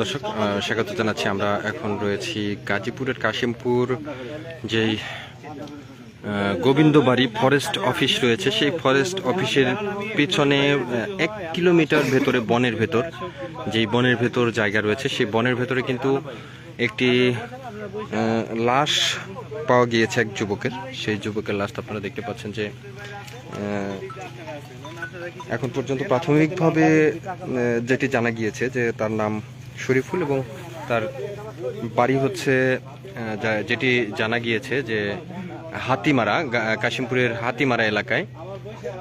দর্শক স্বাগত জানাচ্ছি। আমরা এখন রয়েছি গাজীপুরের কাশিমপুর, যেই গোবিন্দবাড়ি ফরেস্ট অফিস রয়েছে। সেই ফরেস্ট অফিসের পিছনে এক কিলোমিটার ভেতরে বনের ভেতর, যেই বনের ভেতর জায়গা রয়েছে, সেই বনের ভেতরে কিন্তু একটি লাশ পাওয়া গিয়েছে এক যুবকের। সেই যুবকের লাশটা আপনারা দেখতে পাচ্ছেন যে এখন পর্যন্ত প্রাথমিকভাবে যেটি জানা গিয়েছে যে তার নাম শরীফুল এবং তার বাড়ি হচ্ছে যেটি জানা গিয়েছে যে হাতিমারা কাশিমপুরের হাতিমারা এলাকায়।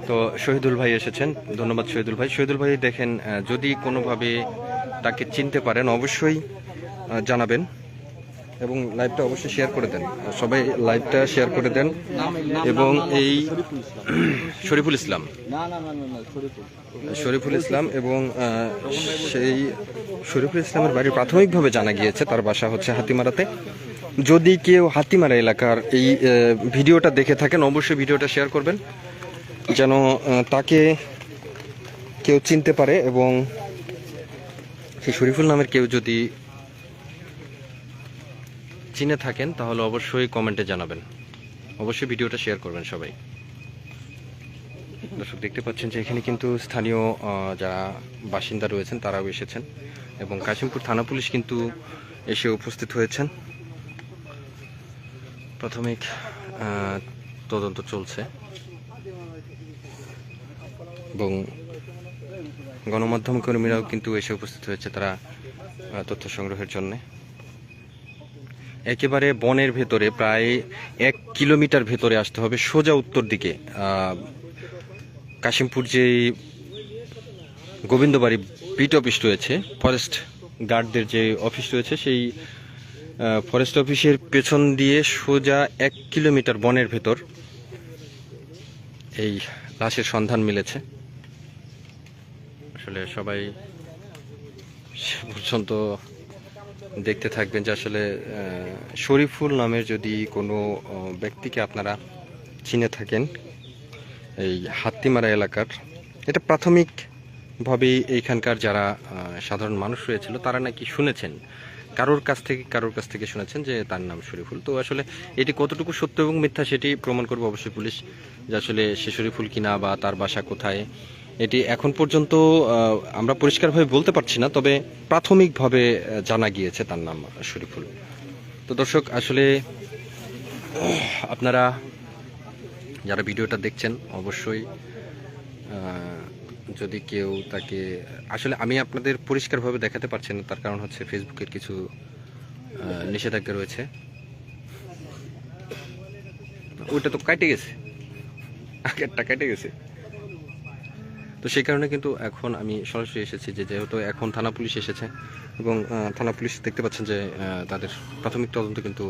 তো শহীদুল ভাই এসেছেন। ধন্যবাদ শহীদুল ভাই। শহীদুল ভাই দেখেন যদি কোনোভাবে তাকে চিনতে পারেন, অবশ্যই জানাবেন। এবং লাইভটা অবশ্যই শেয়ার করে দেন। সবাই লাইভটা শেয়ার করে দেন এবং এই শরীফুল ইসলাম। শরীফুল ইসলাম এবং সেই শরীফুল ইসলামের বাড়ি প্রাথমিকভাবে জানা গিয়েছে, তার বাসা হচ্ছে হাতিমারাতে। যদি কেউ হাতিমারা এলাকার এই ভিডিওটা দেখে থাকেন, অবশ্যই ভিডিওটা শেয়ার করবেন, যেন তাকে কেউ চিনতে পারে এবং সেই শরীফুল নামের কেউ যদি চিনে থাকেন, তাহলে অবশ্যই কমেন্টে জানাবেন। অবশ্যই ভিডিওটা শেয়ার করবেন সবাই। দর্শক, দেখতে পাচ্ছেন যে এখানে কিন্তু স্থানীয় যারা বাসিন্দা রয়েছেন, তারাও এসেছেন এবং কাশিমপুর থানা পুলিশ কিন্তু এসে উপস্থিত হয়েছেন। প্রাথমিক তদন্ত চলছে। এবং গণমাধ্যম কর্মীরাও কিন্তু এসে উপস্থিত হয়েছে তারা তথ্য সংগ্রহের জন্য। একেবারে বনের ভেতরে, প্রায় এক কিলোমিটার ভেতরে আসতে হবে, সোজা উত্তর দিকে। কাশিমপুর যে গোবিন্দবাড়ি বিট অফিস রয়েছে ফরেস্ট গার্ডদের যে অফিস রয়েছে, সেই ফরেস্ট অফিসের পেছন দিয়ে সোজা এক কিলোমিটার বনের ভেতর এই লাশের সন্ধান মিলেছে। আসলে সবাই সে পর্যন্ত দেখতে থাকবেন যে আসলে শরীফুল নামের যদি কোনো ব্যক্তিকে আপনারা চিনে থাকেন, এই হাত্তিমারা এলাকার, এটা প্রাথমিকভাবে এইখানকার যারা সাধারণ মানুষ রয়েছিল, তারা নাকি শুনেছেন। কারোর কাছ থেকে, কারোর কাছ থেকে শুনেছেন যে তার নাম শরীফুল। তো আসলে এটি কতটুকু সত্য এবং মিথ্যা সেটি প্রমাণ করবে অবশ্যই পুলিশ, যে আসলে সে শরীফুল কিনা বা তার বাসা কোথায়। এটি এখন পর্যন্ত আমরা পরিষ্কারভাবে বলতে পারছি না, তবে প্রাথমিকভাবে জানা গিয়েছে তার নাম শরীফুল। তো দর্শক, আসলে, আপনারা যারা ভিডিওটা দেখছেন, অবশ্যই যদি কেউ তাকে, আসলে আমি আপনাদের পরিষ্কারভাবে দেখাতে পারছি না, তার কারণ হচ্ছে ফেসবুকের কিছু নিষেধাজ্ঞা রয়েছে। ওইটা তো কেটে গেছে। আগেরটা কেটে গেছে। তো সেই কারণে কিন্তু এখন আমি সরাসরি এসেছি যে যেহেতু এখন থানা পুলিশ এসেছে এবং থানা পুলিশ দেখতে পাচ্ছেন যে তাদের প্রাথমিক তদন্ত কিন্তু